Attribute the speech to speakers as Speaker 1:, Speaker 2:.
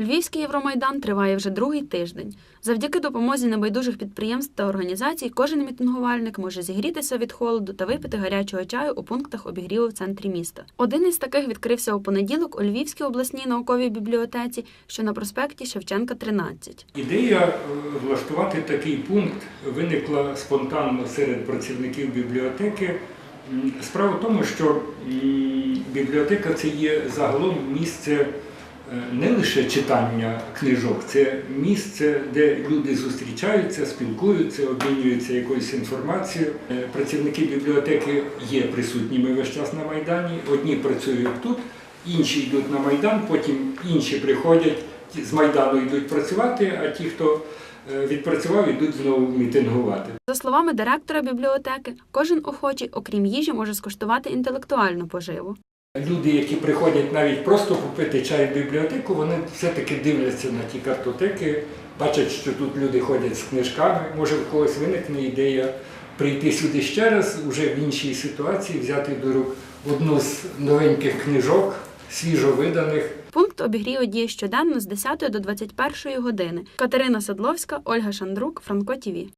Speaker 1: Львівський Євромайдан триває вже другий тиждень. Завдяки допомозі небайдужих підприємств та організацій кожен мітингувальник може зігрітися від холоду та випити гарячого чаю у пунктах обігріву в центрі міста. Один із таких відкрився у понеділок у Львівській обласній науковій бібліотеці, що на проспекті Шевченка, 13.
Speaker 2: Ідея е, влаштувати такий пункт виникла спонтанно серед працівників бібліотеки. Справа в тому, що бібліотека це є загалом місце не лише читання книжок, це місце, де люди зустрічаються, спілкуються, обмінюються якоюсь інформацією. Е, Працівники бібліотеки є присутніми весь час на Майдані. Одні працюють тут, інші йдуть на Майдан, потім інші приходять з Майдану йдуть працювати, а ті, хто е, відпрацював, йдуть знову мітингувати.
Speaker 1: За словами директора бібліотеки, кожен охочий, окрім їжі, може скуштувати інтелектуальну поживу.
Speaker 2: Люди, які приходять навіть просто попити чай в бібліотеку, вони все-таки дивляться на ті картотеки, бачать, що тут люди ходять з книжками. Може, в когось виникне ідея прийти сюди ще раз, уже в іншій ситуації, взяти до рук одну з новеньких книжок, свіжо виданих.
Speaker 1: Пункт обігріву діє щоденно з 10 до 21 години. Катерина Садловська, Ольга Шандрук, Франко ТІВІ.